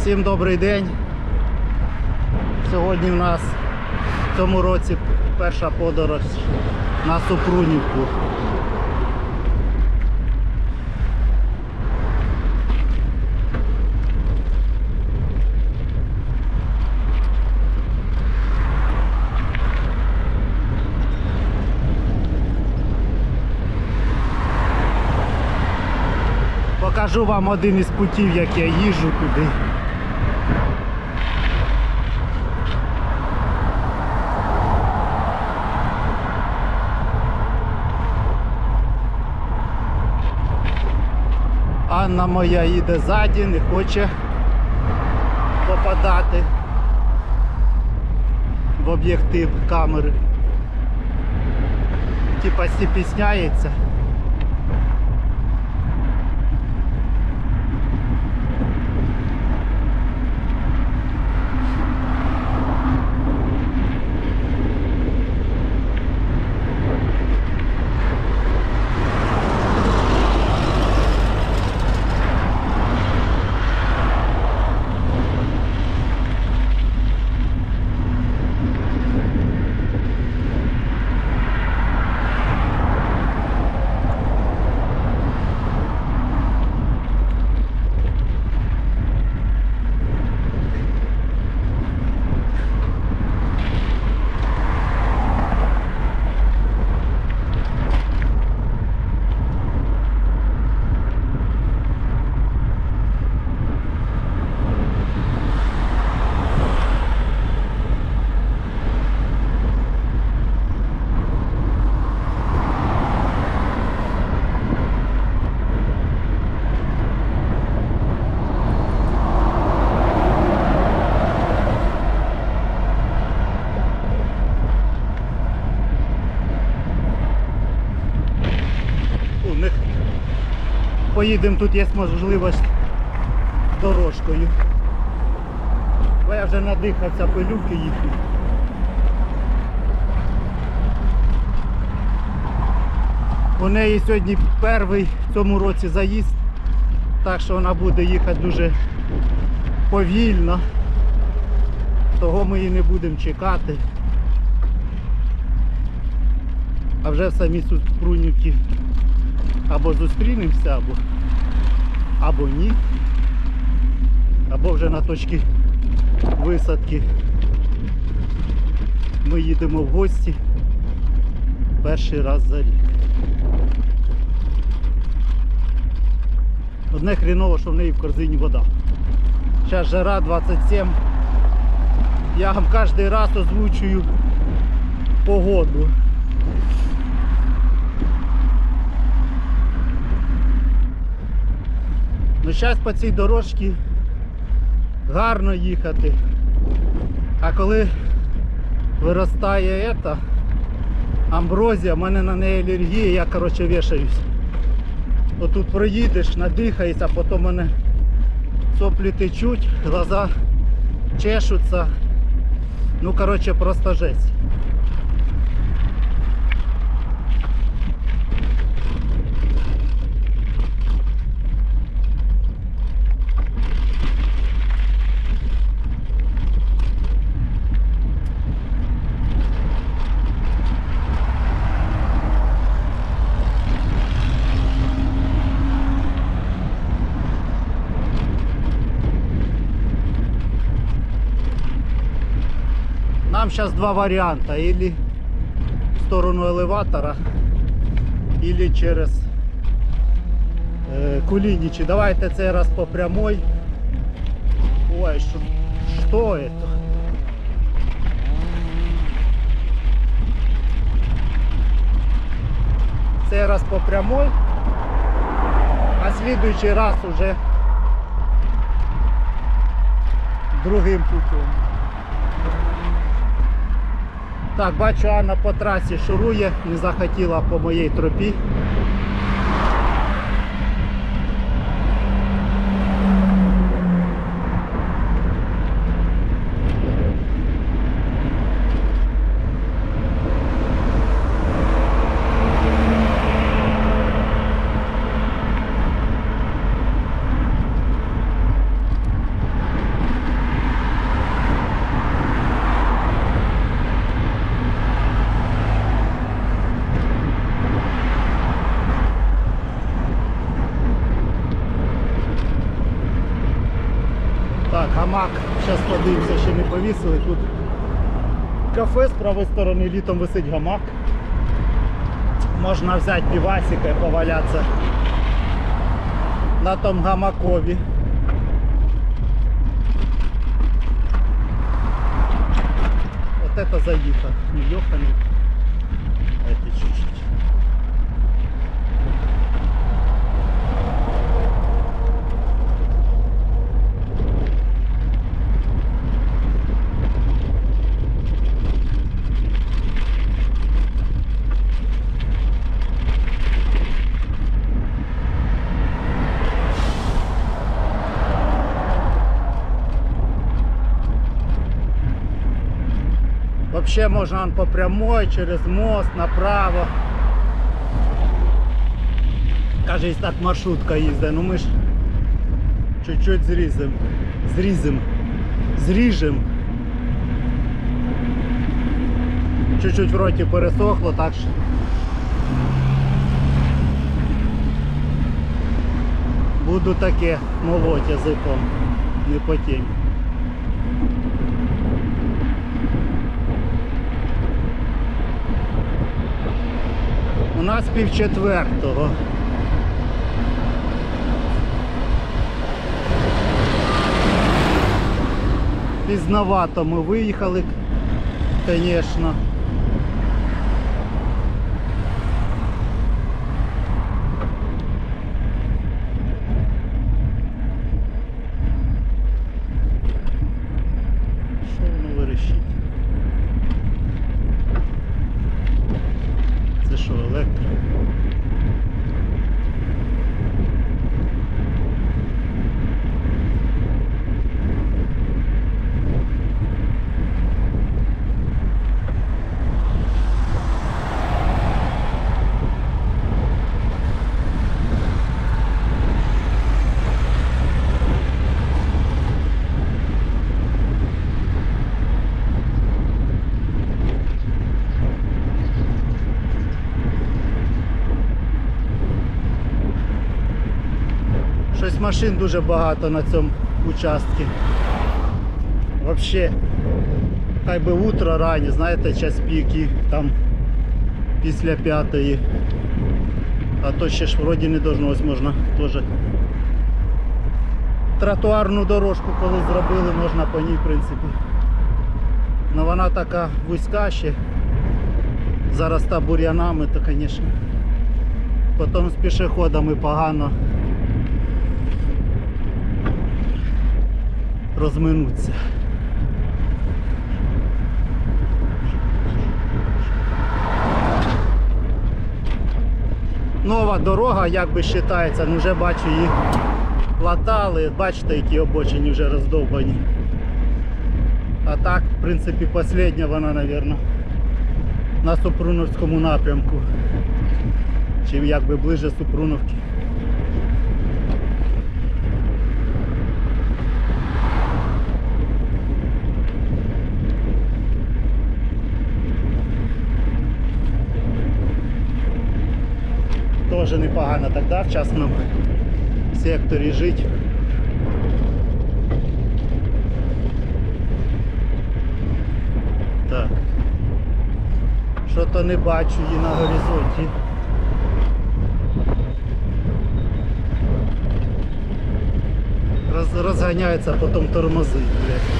Всім добрий день. Сьогодні в нас в цьому році перша подорож на Супрунівку. Покажу вам один із путів, як я їжджу туди. Анна моя їде ззаді, не хоче попадати в об'єктив камери. Типа стіпісняється. у них поїдемо, тут є можливість дорожкою. Бо я вже надихався пилюки їхні. У неї сьогодні перший в цьому році заїзд, так що вона буде їхати дуже повільно. Того ми її не будемо чекати. А вже в самій Супрунівці або зустрінемося, або, або ні. Або вже на точці висадки ми їдемо в гості перший раз за рік. Одне хріново, що в неї в корзині вода. Зараз жара 27. Я вам кожен раз озвучую погоду. Зараз по цій дорожці гарно їхати. А коли виростає ета, амброзія, в мене на неї алергія, я коротше вішаюсь. Отут проїдеш, надихаєшся, а потім мене соплі течуть, глаза чешуться. Ну коротше просто жесть. Нам сейчас два варианта. Или в сторону элеватора, или через э, Кулиничи. Давайте цей раз по прямой. Ой, что, что это? Цей раз по прямой, а следующий раз уже другим путем. Так, бачу, Анна по трасі шурує, не захотіла по моїй тропі. Гамак, зараз подивимося, ще не повісили. Тут кафе з правої сторони літом висить гамак. Можна взяти півасика і повалятися на тому гамакові. Вот это заїхав. Йоханий. А можно он по прямой, через мост, направо. Кажись, так маршрутка їздить, ну ми ж чуть-чуть зрізем. Зрізем. Зріжем. Чуть-чуть в роті пересохло, так що. Буду таке молоть язиком, не потім. У нас пів четвертого. Пізновато ми виїхали, звісно. Що воно вирішить? Це що, електро? Щось машин дуже багато на цьому участку. Вообще, хай би утро раннє, знаєте, час піки, там після п'ятої. А то ще ж вроді не должно, ось можна теж тротуарну дорожку коли зробили, можна по ній в принципі. Но вона така вузька ще. Зараз та бур'янами, то звісно. Потім з пішоходами погано. Розминуться. Нова дорога, як би вважається, ну вже бачу її латали, бачите, які обочині вже роздовбані. А так, в принципі, остання вона, мабуть, на Супруновському напрямку. Чи якби ближе Супруновки. Теж непогано тогда в частному секторі жити. Так. Що то не бачу її на горизонті. Роз, розганяється, потім тормозить, блядь.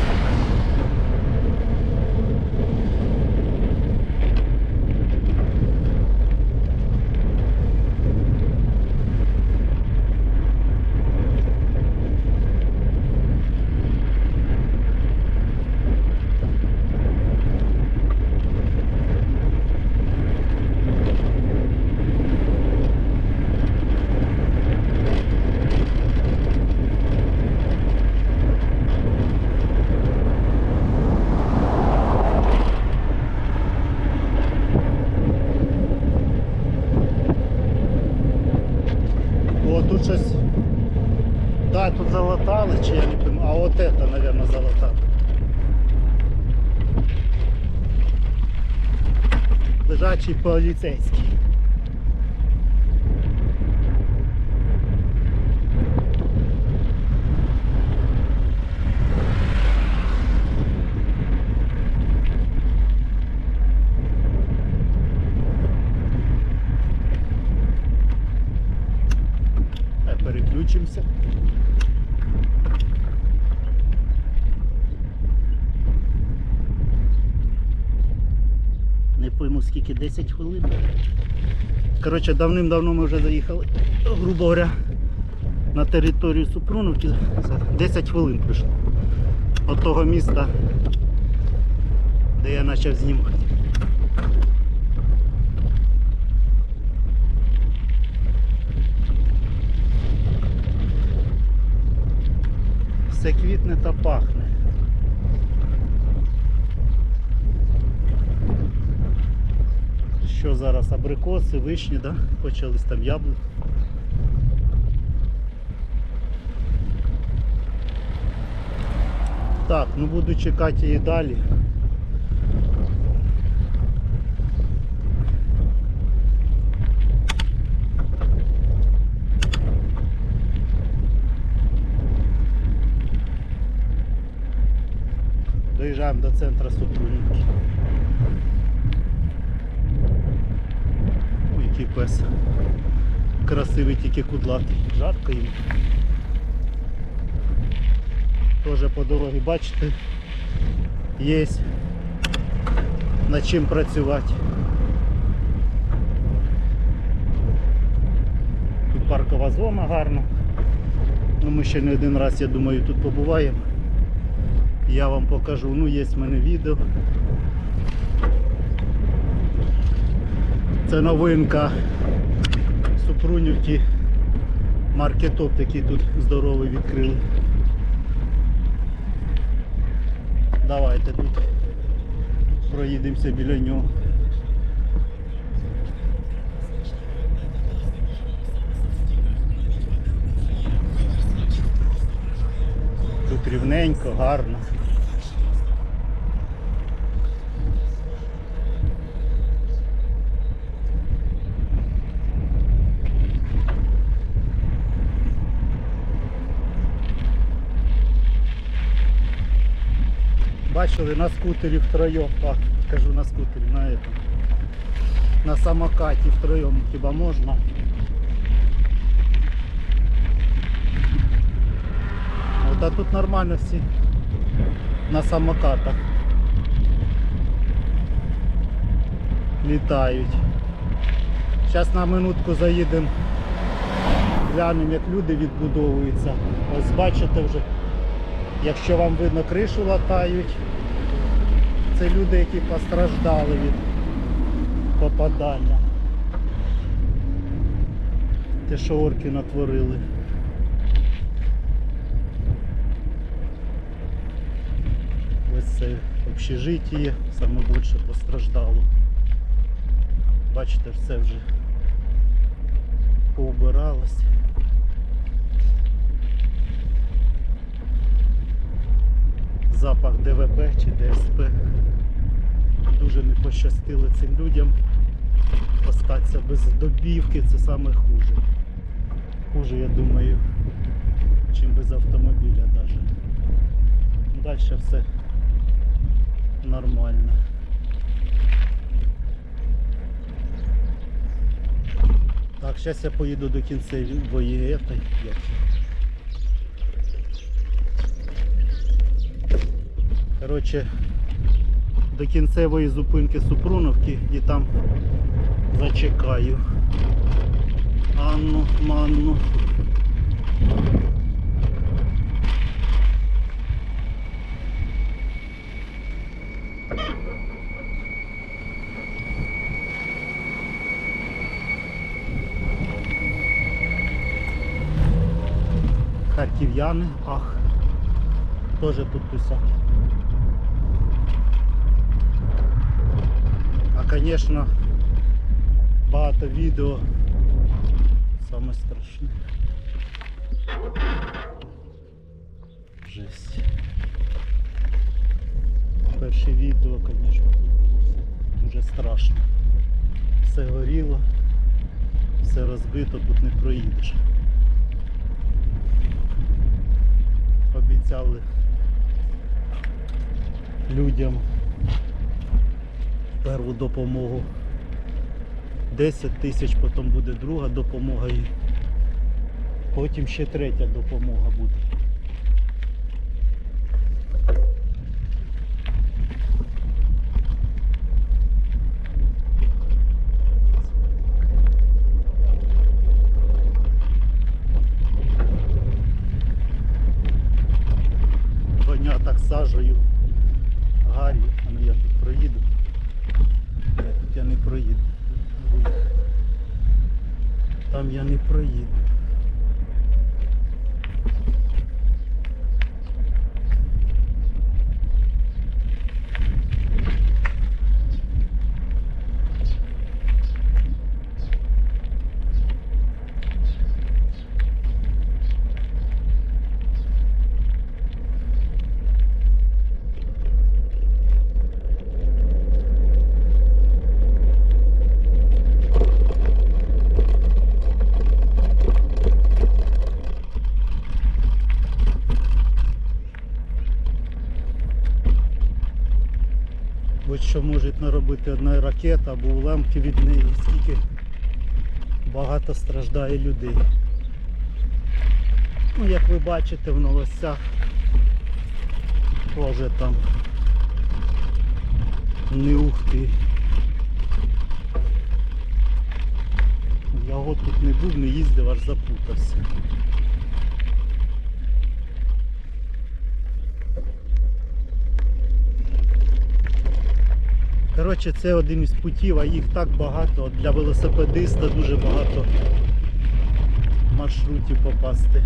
Maciej Policeński. Поліцейський. пойму скільки, 10 хвилин. Коротше, давним-давно ми вже заїхали, грубо говоря, на територію Супруновки. 10 хвилин прийшло. От того міста, де я почав знімати. Все квітне та пахне. Що зараз? Абрикоси, вишні, да? почались там яблук. Так, ну буду чекати її далі. Доїжджаємо до центру Супрунівки. Ой, який пес. Красивий тільки кудлатий. Жарко їм. Тоже по дорозі, бачите, є над чим працювати. Тут паркова зона гарна. Ну, ми ще не один раз, я думаю, тут побуваємо. Я вам покажу, ну є в мене відео. Це новинка Супрунівки. Маркетоп такий тут здоровий відкрили. Давайте тут проїдемося біля нього. Тут рівненько, гарно. Бачили на скутері втроєм, так, кажу на скутері, на этом. На самокаті втроєм хіба можна. От а тут нормально всі на самокатах літають. Зараз на минутку заїдемо, глянемо як люди відбудовуються. Ось бачите вже, якщо вам видно кришу латають, це люди, які постраждали від попадання. Те, що орки натворили. Ось це общежиття, саме більше постраждало. Бачите, все вже поубиралось. Запах ДВП чи ДСП. Дуже не пощастило цим людям. Остатися без добівки це саме хуже. Хуже, я думаю, чим без автомобіля навіть. Далі все нормально. Так, зараз я поїду до кінцевої етой. Коротше, до кінцевої зупинки Супруновки і там зачекаю. Анну, манну. Харків'яни, ах, теж тут тусять. Звісно, багато відео саме страшне. Жесть. Перше відео, звісно, дуже страшно. Все горіло, все розбито, тут не проїдеш. Обіцяли людям перву допомогу 10 тисяч, потім буде друга допомога і потім ще третя допомога буде. так сажею гарі. А ну я тут проїду. Я тут я не проїду. Ой. Там я не проїду. Ось що може наробити одна ракета або уламки від неї, скільки багато страждає людей. Ну, як ви бачите в новостях, теж там не ухти. Я год тут не був, не їздив, аж запутався. Коротше, це один із путів, а їх так багато. Для велосипедиста дуже багато маршрутів попасти.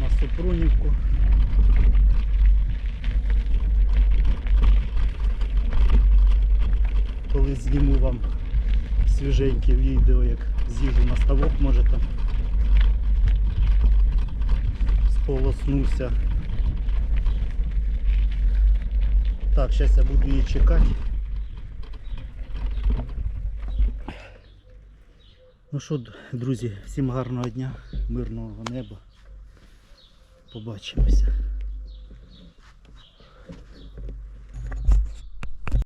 На Супрунівку. Коли зніму вам свіженьке відео, як з'їжджу на ставок, може там сполоснуся. Так, сейчас я буду її чекати. Ну що, друзі, всім гарного дня, мирного неба. Побачимося.